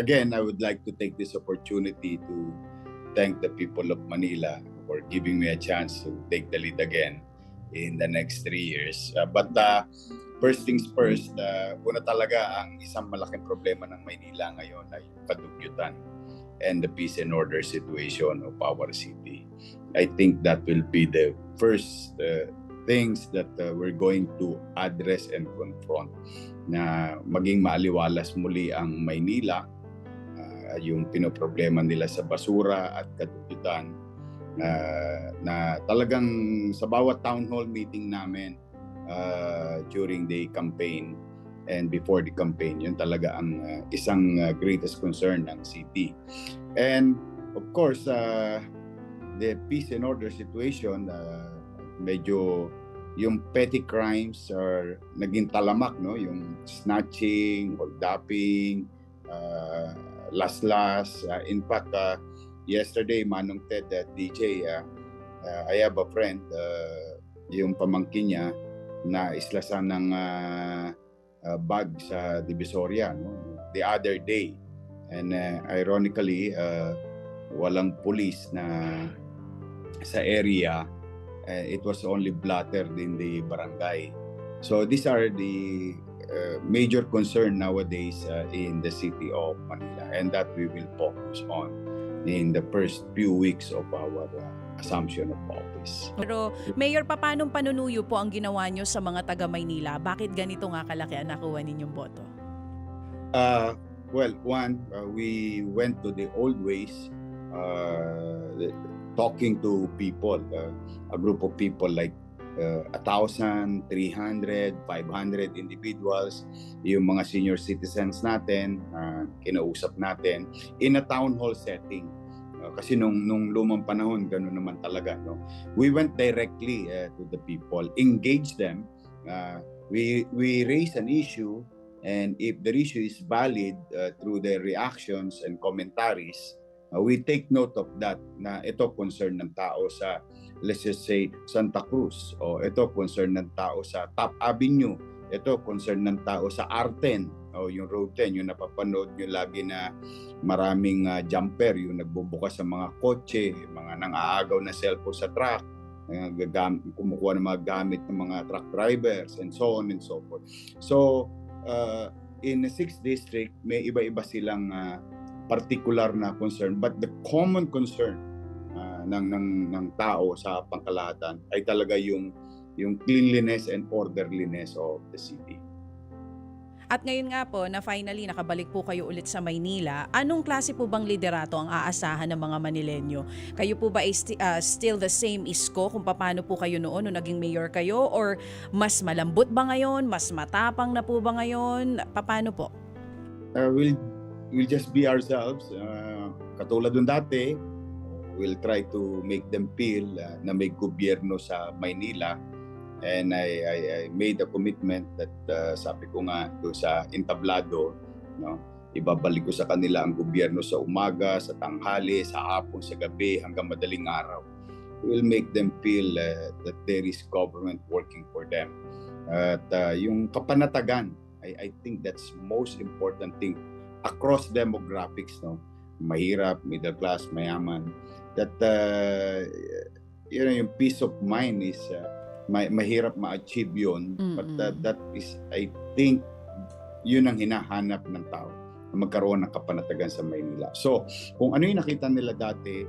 again, I would like to take this opportunity to thank the people of Manila for giving me a chance to take the lead again in the next three years. Uh, but uh, first things first, uh, una talaga ang isang malaking problema ng Maynila ngayon ay kadugyutan and the peace and order situation of our city. I think that will be the first uh, things that uh, we're going to address and confront na maging maaliwalas muli ang Maynila, uh, yung pinoproblema nila sa basura at kadugyutan uh, na talagang sa bawat town hall meeting namin uh, during the campaign and before the campaign, yun talaga ang uh, isang uh, greatest concern ng city. And of course, uh, the peace and order situation, uh, medyo yung petty crimes are naging talamak, no? Yung snatching, holduping, uh, las-las. Uh, in fact, uh, yesterday, Manong Ted at DJ, uh, uh, I have a friend, uh, yung pamangkin niya, na islasan ng uh, uh, bag sa Divisoria no? the other day. And uh, ironically, uh, walang police na sa area. Uh, it was only blattered in the barangay. So these are the uh, major concern nowadays uh, in the city of Manila and that we will focus on in the first few weeks of our uh, assumption of office. Pero Mayor, papanong panunuyo po ang ginawa nyo sa mga taga Maynila? Bakit ganito nga kalaki ang nakuha ninyong boto? Uh, well, one, uh, we went to the old ways, uh, talking to people, uh, a group of people like uh, a thousand, three hundred, five hundred individuals, yung mga senior citizens natin, uh, kinausap natin in a town hall setting. Uh, kasi nung nung lumang panahon ganoon naman talaga no. We went directly uh, to the people, engage them. Uh, we we raise an issue and if the issue is valid uh, through their reactions and commentaries, uh, we take note of that na ito concern ng tao sa let's just say Santa Cruz. O ito concern ng tao sa Top Avenue, ito concern ng tao sa Arten o yung Road 10, yung napapanood nyo lagi na maraming uh, jumper, yung nagbubukas sa mga kotse, mga nang-aagaw na cellphone sa truck, uh, gagam- kumukuha ng mga gamit ng mga truck drivers and so on and so forth. So, uh, in the 6th district, may iba-iba silang uh, particular na concern. But the common concern uh, ng ng ng tao sa pangkalahatan ay talaga yung yung cleanliness and orderliness of the city. At ngayon nga po na finally nakabalik po kayo ulit sa Maynila, anong klase po bang liderato ang aasahan ng mga Manilenyo? Kayo po ba is sti- ah, still the same isko kung paano po kayo noon nung naging mayor kayo? Or mas malambot ba ngayon? Mas matapang na po ba ngayon? Paano po? Uh, we'll we'll just be ourselves. Uh, katulad nung dati, we'll try to make them feel uh, na may gobyerno sa Maynila. And I, I, I made a commitment that uh, sabi ko nga doon sa entablado, no, ibabalik ko sa kanila ang gobyerno sa umaga, sa tanghali, sa hapon, sa gabi, hanggang madaling araw. We'll make them feel uh, that there is government working for them. At uh, yung kapanatagan, I, I think that's most important thing across demographics, no? Mahirap, middle class, mayaman. That, uh, you know, yung peace of mind is uh, ma- mahirap ma-achieve yun. But uh, that is, I think, yun ang hinahanap ng tao na magkaroon ng kapanatagan sa Maynila. So, kung ano yung nakita nila dati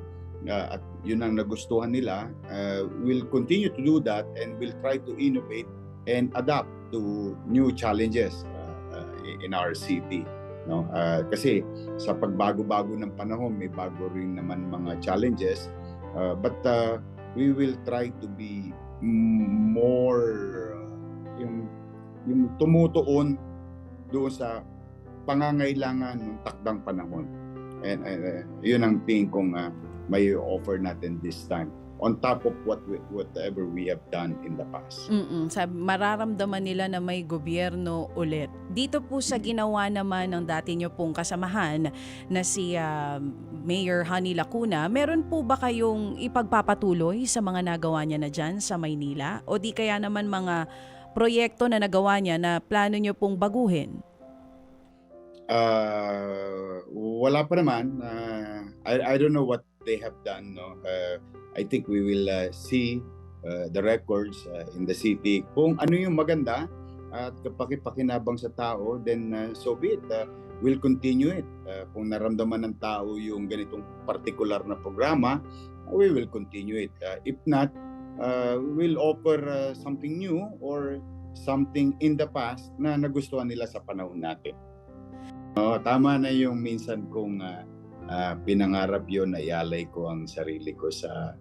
uh, at yun ang nagustuhan nila, uh, we'll continue to do that and we'll try to innovate and adapt to new challenges uh, uh, in our city. No? Uh, kasi sa pagbago-bago ng panahon, may bago rin naman mga challenges. Uh, but uh, we will try to be more uh, yung yung tumutuon doon sa pangangailangan ng takdang panahon. And uh, yun ang tingin kong uh, may offer natin this time on top of what we, whatever we have done in the past. Mm-mm, sa mararamdaman nila na may gobyerno ulit. Dito po sa ginawa naman ng dati nyo pong kasamahan na si ah, Mayor Honey Lacuna, meron po ba kayong ipagpapatuloy sa mga nagawa niya na dyan sa Maynila? O di kaya naman mga proyekto na nagawa niya na plano nyo pong baguhin? Uh, wala pa naman. Uh, I, I don't know what they have done. No? Uh, I think we will uh, see uh, the records uh, in the city. Kung ano yung maganda at kapakipakinabang sa tao, then uh, so be it. Uh, we'll continue it. Uh, kung naramdaman ng tao yung ganitong particular na programa, we will continue it. Uh, if not, uh, we'll offer uh, something new or something in the past na nagustuhan nila sa panahon natin. Oh, tama na yung minsan kong uh, uh, pinangarap yon na ialay ko ang sarili ko sa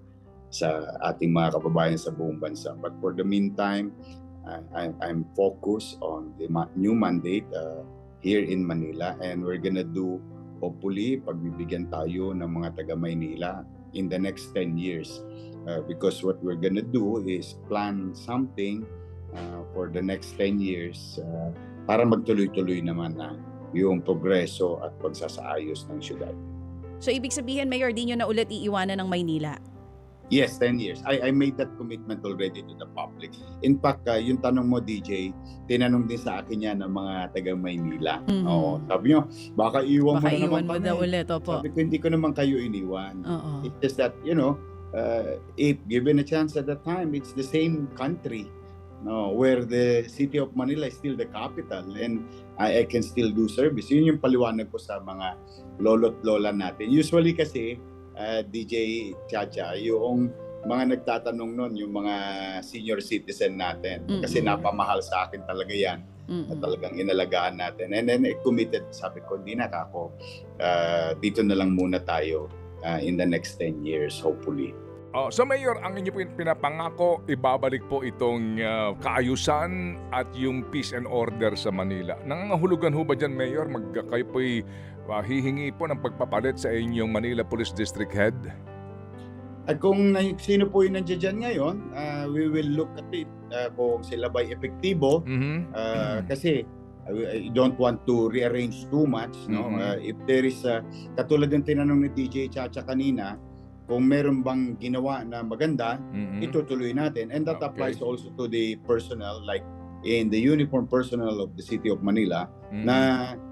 sa ating mga kababayan sa buong bansa. But for the meantime, I, I, I'm focused on the ma- new mandate uh, here in Manila and we're gonna do hopefully pagbibigyan tayo ng mga taga Maynila in the next 10 years uh, because what we're gonna do is plan something uh, for the next 10 years uh, para magtuloy-tuloy naman na yung progreso at pagsasaayos ng syudad. So ibig sabihin, Mayor, di nyo na ulit iiwanan ng Maynila? Yes, 10 years. I, I made that commitment already to the public. In fact, uh, yung tanong mo, DJ, tinanong din sa akin yan ng mga taga Maynila. Mhm. Oo, sabi nyo, baka iwan Baka mo na naman mo kami. daw ulit, opo. Sabi ko, hindi ko naman kayo iniwan. Oo. It's just that, you know, uh, if given a chance at that time, it's the same country no, where the city of Manila is still the capital and I, I can still do service. Yun yung paliwanag ko sa mga lolo't lola natin. Usually kasi, uh, DJ Chacha, yung mga nagtatanong nun, yung mga senior citizen natin. Kasi Mm-mm. napamahal sa akin talaga yan na Mm-mm. talagang inalagaan natin. And then I committed, sabi ko, hindi na ako. Uh, dito na lang muna tayo uh, in the next 10 years, hopefully. Oh, so Mayor, ang inyo po pinapangako, ibabalik po itong ah, kaayusan at yung peace and order sa Manila. Nangangahulugan ho ba dyan, Mayor? Mag, kayo po'y ah, hihingi po ng pagpapalit sa inyong Manila Police District Head? At kung sino po yung nandiyan dyan ngayon, uh, we will look at it uh, kung sila ba'y epektibo. Mhm. Uh, Kasi I, don't want to rearrange too much. No? Mhm. Uh, if there is, uh, katulad ng tinanong ni DJ Chacha kanina, kung meron bang ginawa na maganda, Mhm. itutuloy natin. And that Okay. applies also to the personnel like in the uniform personnel of the City of Manila Mhm. na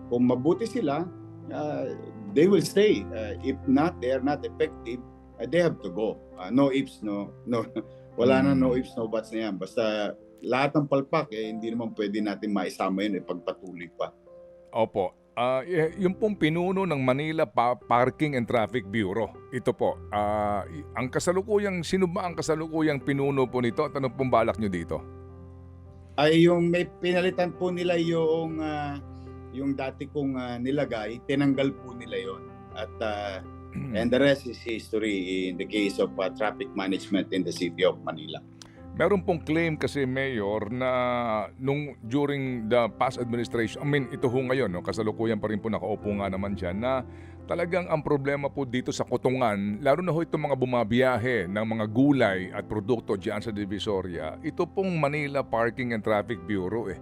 kung mabuti sila, uh, they will stay. Uh, if not, they are not effective, uh, they have to go. Uh, no ifs, no, no, wala na Mm. no ifs, no buts na yan. Basta lahat ng palpak, eh, hindi naman pwede natin maisama yun, eh, pagpatuloy pa. Opo. Y- yung pong pinuno ng Manila Pa- Parking and Traffic Bureau. Ito po. y- ang kasalukuyang, sino ba ang kasalukuyang pinuno po nito? At ano pong balak nyo dito? Ay yung may pinalitan po nila yung ah, yung dati kong ah, nilagay, tinanggal po nila yon. At ah, and the rest is history in the case of ah, traffic management in the city of Manila. Meron pong claim kasi Mayor na nung during the past administration, I mean ito ho ngayon, no, kasalukuyan pa rin po nakaupo nga naman dyan, na talagang ang problema po dito sa Kutungan, lalo na ho itong mga bumabiyahe ng mga gulay at produkto dyan sa Divisoria, ito pong Manila Parking and Traffic Bureau eh.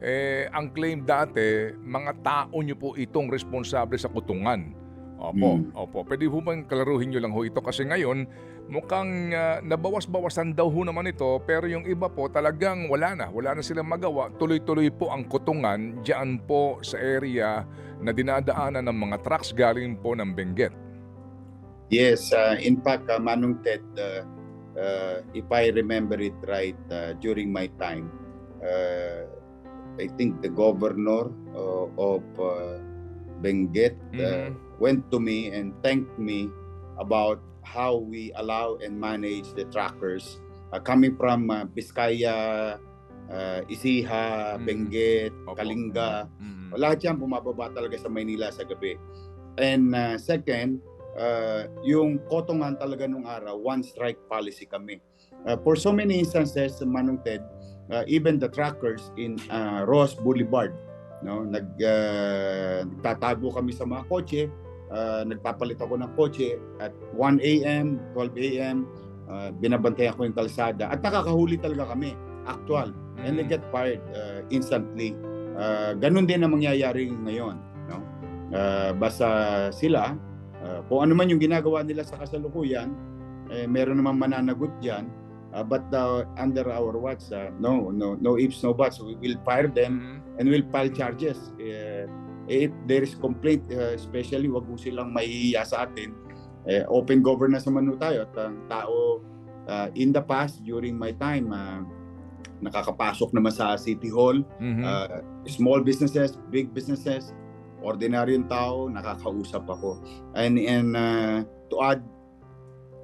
Eh, ang claim dati, mga tao nyo po itong responsable sa Kutungan. Opo, Mm. opo. Pwede ho bang klaruhin nyo lang ho ito? Kasi ngayon, mukhang ah, nabawas-bawasan daw ho naman ito pero yung iba po talagang wala na. Wala na silang magawa. Tuloy-tuloy po ang kutungan dyan po sa area na dinadaanan ng mga trucks galing po ng Benguet. Yes, uh, in fact, uh, Manong Ted, uh, uh, if I remember it right, uh, during my time, uh, I think the governor uh, of uh, Benguet uh, Mhm. Went to me and thanked me about how we allow and manage the trackers uh, coming from uh, Biskaya, uh, Isiha, Mhm. Benguet, Opo. Kalinga, Mhm. lahat yan bumababa talaga sa Maynila sa gabi. And uh, second, uh, yung kotongan talaga nung araw, one strike policy kami. Uh, for so many instances, Manong Ted, uh, even the trackers in uh, Ross Boulevard, no, nag uh, nagtatago kami sa mga kotse, uh, nagpapalit ako ng kotse at 1 a.m., 12 a.m., uh, binabantayan ko yung kalsada at nakakahuli talaga kami, actual and they Mhm. get fired uh, instantly. Uh, ganun din ang mangyayari ngayon. No? Uh, basta sila, uh, kung ano man yung ginagawa nila sa kasalukuyan, eh, meron naman mananagot dyan. Uh, but uh, under our watch, uh, no, no, no ifs, no buts. We will fire them Mhm. and we'll file charges. Uh, if there is complaint, uh, especially wag mo silang mahihiya sa atin. Eh, open governance naman ho tayo at ang tao uh, in the past during my time uh, nakakapasok naman sa City Hall Mhm. uh, small businesses, big businesses, ordinaryong tao, nakakausap ako. And, and uh, to add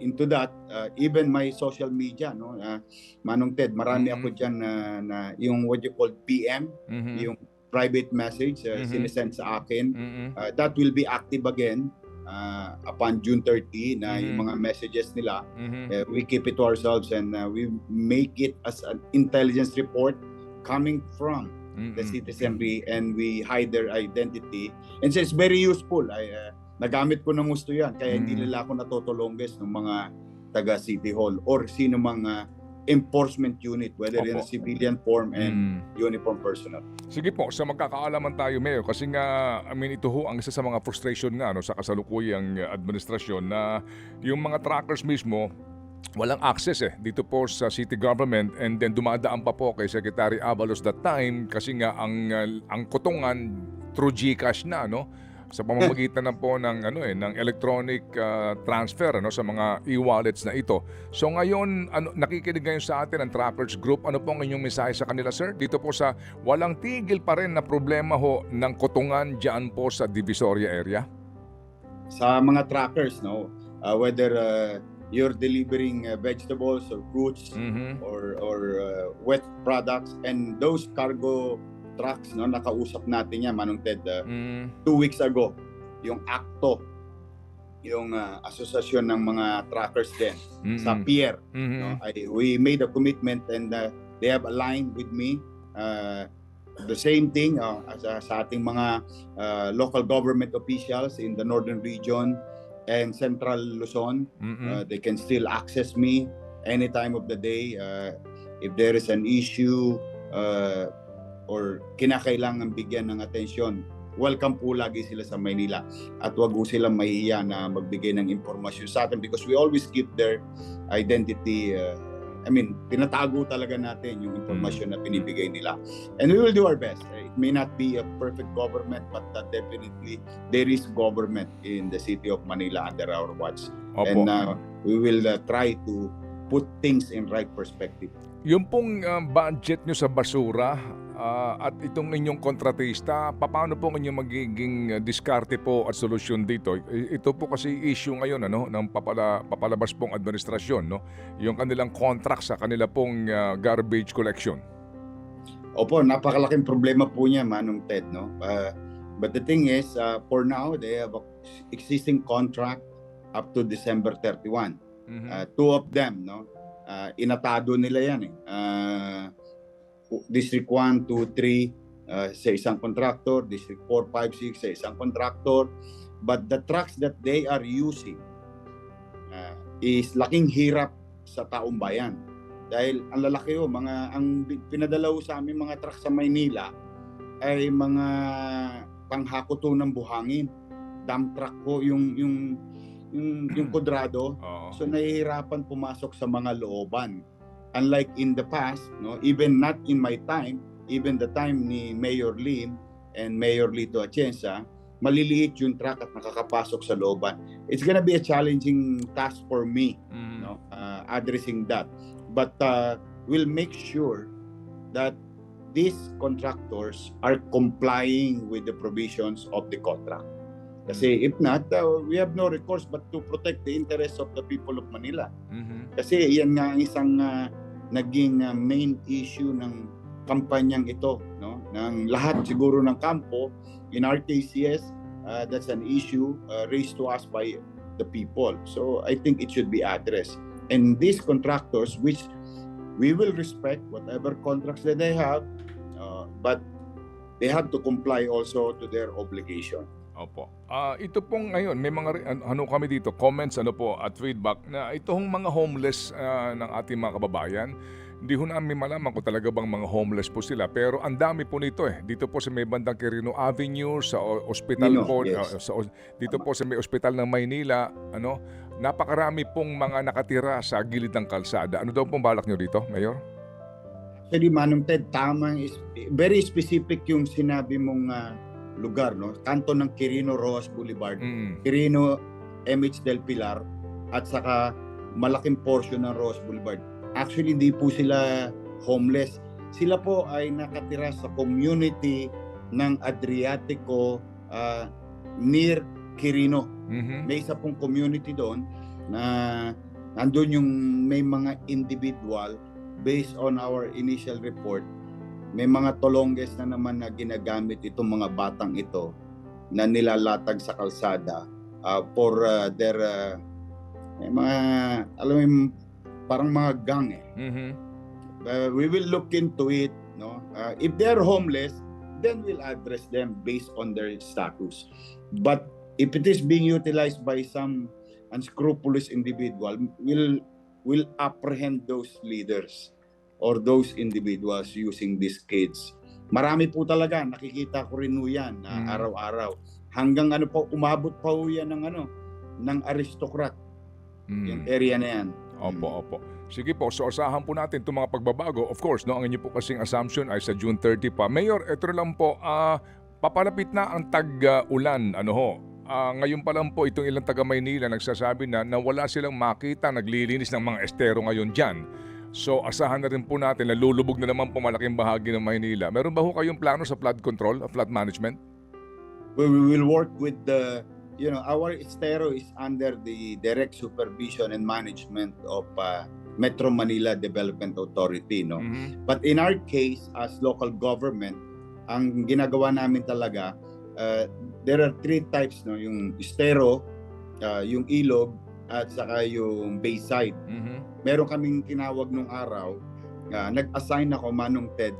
into that, uh, even my social media, no, uh, Manong Ted, marami Mhm. ako dyan na, na yung what you call PM, Mhm. yung private message, uh, Mhm. sinesend sa akin. Mhm. Uh, that will be active again uh, upon June 30 na yung Mhm. mga messages nila Mhm. uh, we keep it to ourselves and uh, we make it as an intelligence report coming from the Mhm. citizenry and we hide their identity and so it's very useful I uh, nagamit ko ng gusto yan kaya hindi Mhm. nila ako natutulongges ng mga taga City Hall or sino mga enforcement unit whether in a Opo. civilian form and Mm. uniform personnel Sige po, sa magkakaalaman tayo, Mayor, kasi nga, I mean, ito ho ang isa sa mga frustration nga no, sa kasalukuyang uh, administrasyon na yung mga trackers mismo, walang access eh dito po sa city government and then dumadaan pa po kay Secretary Abalos that time kasi nga ang uh, ang kutungan through GCash na no sa pamamagitan na po ng ano eh ng electronic uh, transfer ano sa mga e-wallets na ito. So ngayon ano nakikinig ngayon sa atin ang Trackers Group. Ano po ang inyong mensahe sa kanila sir? Dito po sa walang tigil pa rin na problema ho ng kutungan diyan po sa Divisoria area. sa mga trackers no uh, whether uh, you're delivering uh, vegetables or fruits Mhm. or or uh, wet products and those cargo trucks no nakausap natin yan Manong Ted uh, Mm. two weeks ago yung ACTO yung uh, asosasyon ng mga trackers din Mm. sa pier Mhm. no I, we made a commitment and uh, they have aligned with me uh, the same thing uh, as, uh, sa ating mga uh, local government officials in the northern region and central Luzon Mhm. Uh, they can still access me any time of the day. Uh, if there is an issue uh, or kinakailangan bigyan ng atensyon, welcome po lagi sila sa Maynila. At wag po silang mahihiya na magbigay ng impormasyon sa atin because we always keep their identity uh, I mean, tinatago talaga natin yung impormasyon na binibigay nila. And we will do our best. It may not be a perfect government, but uh, definitely there is government in the city of Manila under our watch Opo. and uh, we will uh, try to put things in right perspective. Yung pong uh, budget nyo sa basura ah, at itong inyong kontratista, paano po inyong magiging uh, diskarte po at solusyon dito? Ito po kasi issue ngayon ano, ng papala, papalabas pong administrasyon, no? yung kanilang contract sa kanila pong uh, garbage collection. Opo, napakalaking problema po niya, Manong Ted, no? Uh, but the thing is, uh, for now, they have a existing contract up to December 31. Mhm. Uh, two of them, no? Uh, inatado nila yan eh. Uh, District 1, 2, 3 uh, sa isang contractor, District 4, 5, 6 sa isang contractor. But the trucks that they are using uh, is laking hirap sa taong bayan. Dahil ang lalaki ho, mga, ang bi- pinadala ho sa amin mga truck sa Maynila ay mga panghakoto ng buhangin. Dump truck ho, yung, yung, yung, yung kudrado. Oo. So nahihirapan pumasok sa mga looban. Unlike in the past, no, even not in my time, even the time ni Mayor Lim and Mayor Lito Atienza, maliliit yung truck at nakakapasok sa looban. It's gonna be a challenging task for me, Mhm. no, uh, addressing that. But uh, we'll make sure that these contractors are complying with the provisions of the contract. Kasi if not, uh, we have no recourse but to protect the interests of the people of Manila. Mhm. Kasi yan nga ang isang uh, naging uh, main issue ng kampanyang ito, no? Ng lahat siguro ng kampo in our uh, that's an issue uh, raised to us by the people. So I think it should be addressed. And these contractors which we will respect whatever contracts that they have, uh, but they have to comply also to their obligation. Opo. Ah, ito pong ngayon, may mga ano kami dito, comments ano po at feedback na itong mga homeless ah, ng ating mga kababayan, hindi ho namin malaman kung talaga bang mga homeless po sila. Pero ang dami po nito eh. Dito po sa may bandang Quirino Avenue, sa o- ospital Nino, po, yes. ah, sa, os- dito po sa may ospital ng Maynila, ano, napakarami pong mga nakatira sa gilid ng kalsada. Ano daw pong balak nyo dito, Mayor? Actually, Manong Ted, tama, very specific yung sinabi mong uh, lugar, no? Kanto ng Quirino Rojas Boulevard, Mm. Quirino MH Del Pilar, at saka malaking portion ng Rojas Boulevard. Actually, hindi po sila homeless. Sila po ay nakatira sa community ng Adriatico ah, near Quirino. Mhm. May isa pong community doon na nandun yung may mga individual based on our initial report may mga tolongges na naman na ginagamit itong mga batang ito na nilalatag sa kalsada uh, for uh, their uh, may mga alam mo yung parang mga gang eh. Mhm. Uh, we will look into it no Uh, if they're homeless then we'll address them based on their status but if it is being utilized by some unscrupulous individual will will apprehend those leaders or those individuals using these kids marami po talaga nakikita ko rin ho yan uh, Mm. araw-araw hanggang ano po umabot pa ho yan ng ano ng aristocrat Mm. yung area na yan Opo, opo. Sige po, so asahan po natin itong mga pagbabago. Of course, no, ang inyo po kasing assumption ay sa June 30 pa. Mayor, ito lang po, ah, papalapit na ang tag-ulan. Ano ho? Ah, ngayon pa lang po itong ilang taga Maynila nagsasabi na na wala silang makita naglilinis ng mga estero ngayon dyan. So asahan na rin po natin na lulubog na naman po malaking bahagi ng Maynila. Meron ba ho kayong plano sa flood control, flood management? we we will work with the you know our estero is under the direct supervision and management of uh, Metro Manila Development Authority no Mhm. but in our case as local government ang ginagawa namin talaga uh, there are three types no yung estero uh, yung ilog at saka yung bayside Mhm. meron kaming tinawag nung araw uh, nag-assign ako Manong Ted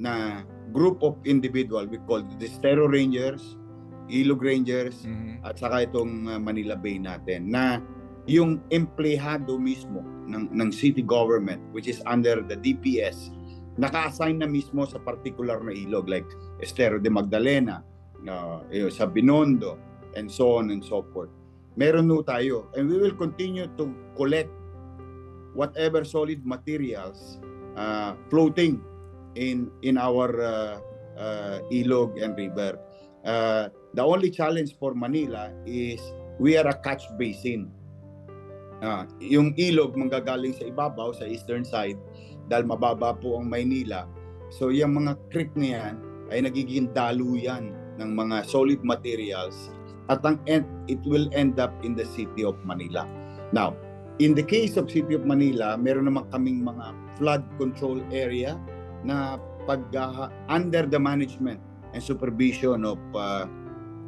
na group of individual we call the Estero Rangers Ilog Rangers Mhm. at saka itong uh, Manila Bay natin na yung empleyado mismo ng ng city government which is under the DPS naka-assign na mismo sa particular na ilog like Estero de Magdalena uh, eh, sa Binondo and so on and so forth meron no tayo and we will continue to collect whatever solid materials uh, floating in in our uh, uh, ilog and river uh, the only challenge for Manila is we are a catch basin. Ah, yung ilog manggagaling sa ibabaw sa eastern side dahil mababa po ang Maynila. So yung mga creek na yan ay nagiging daluyan ng mga solid materials at ang end, it will end up in the city of Manila. Now, in the case of city of Manila, meron naman kaming mga flood control area na pag ah, under the management and supervision of uh,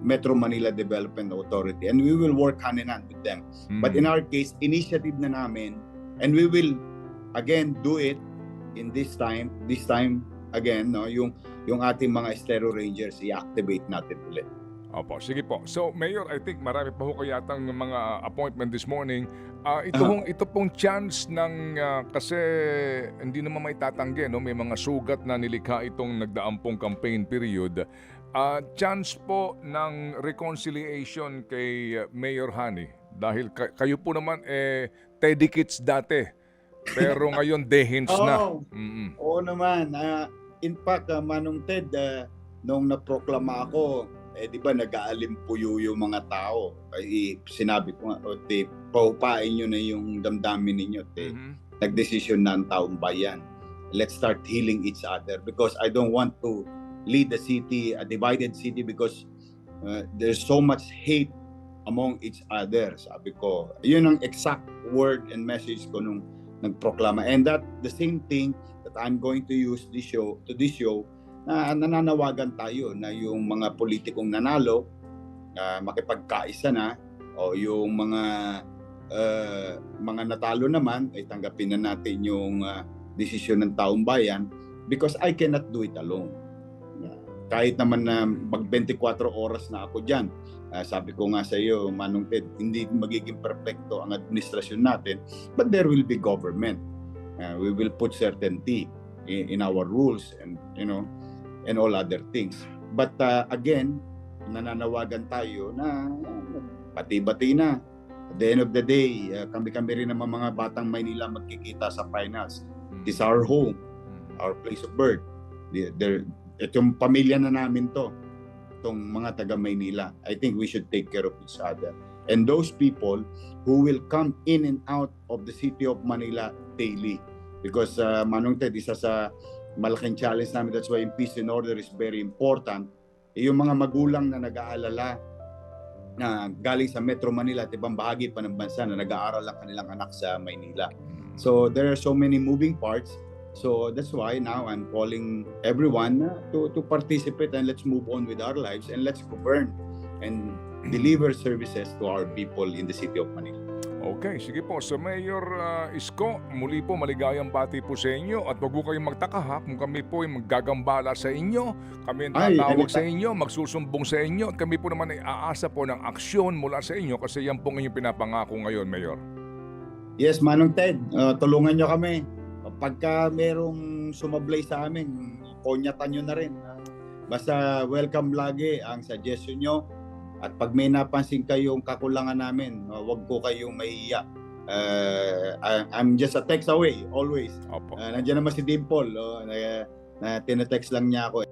Metro Manila Development Authority and we will work hand in hand with them. But in our case, initiative na namin and we will again do it in this time, this time again, no, yung yung ating mga Estero Rangers i-activate natin ulit. Opo, sige po. So, Mayor, I think marami pa ho kayatang mga appointment this morning. Ah, ito hong ito pong chance ng ah, kasi hindi naman may tatanggi no, may mga sugat na nilikha itong nagdaang pong campaign period. Ah, chance po ng reconciliation kay Mayor Hani dahil ka- kayo po naman eh Teddy Kids dati. Pero ngayon Dehins na. Oh, Mm-mm. oo naman. Ah, in fact, ah, Manong Ted, ah, nung naproklama ako, eh di ba nag-aalimpuyo yung mga tao. Ay, sinabi ko nga, o te, paupain nyo na yung damdamin ninyo, te. Mhm. nagdesisyon na ang taong bayan. Let's start healing each other because I don't want to lead the city, a divided city because uh, there's so much hate among each other. Sabi ko, yun ang exact word and message ko nung nagproklama. And that the same thing that I'm going to use this show to this show na nananawagan tayo na yung mga politikong nanalo uh, makipagkaisa na o yung mga uh, mga natalo naman ay tanggapin na natin yung uh, desisyon ng taong bayan because I cannot do it alone. Uh, kahit naman na mag 24 oras na ako diyan. Uh, sabi ko nga sa iyo, Manong Ted, hindi magiging perpekto ang administrasyon natin, but there will be government. Uh, we will put certainty in, in our rules and you know and all other things. But uh, again, nananawagan tayo na uh, pati-bati na at the end of the day, uh, kami-kami rin naman mga batang Maynila magkikita sa finals. It is our home, Mhm. our place of birth. The, there, itong pamilya na namin to. tong mga taga Maynila. I think we should take care of each other. And those people who will come in and out of the city of Manila daily. Because uh, Manong Ted, isa sa malaking challenge namin, that's why in peace and order is very important. Eh, yung mga magulang na nag-aalala na galing sa Metro Manila at ibang bahagi pa ng bansa na nag-aaral ang kanilang anak sa Maynila. So there are so many moving parts. So that's why now I'm calling everyone to to participate and let's move on with our lives and let's govern and deliver services to our people in the city of Manila. Okay, sige po. So Mayor ah, Isko, muli po maligayang bati po sa inyo at wag po kayong magtaka ha kung kami po ay maggagambala sa inyo, kami ang tatawag sa inyo, magsusumbong sa inyo at kami po naman ay aasa po ng aksyon mula sa inyo kasi yan po ang inyong pinapangako ngayon, Mayor. Yes, Manong Ted, uh, tulungan nyo kami. Pagka merong sumablay sa amin, konyatan nyo na rin. Uh, Basta welcome lagi ang suggestion nyo. At pag may napansin kayong kakulangan namin, uh, wag po kayong mahiya. Uh, I- I'm just a text away, always. Opo. Uh, nandiyan naman si Dimple, oh, na, na tinetext lang niya ako.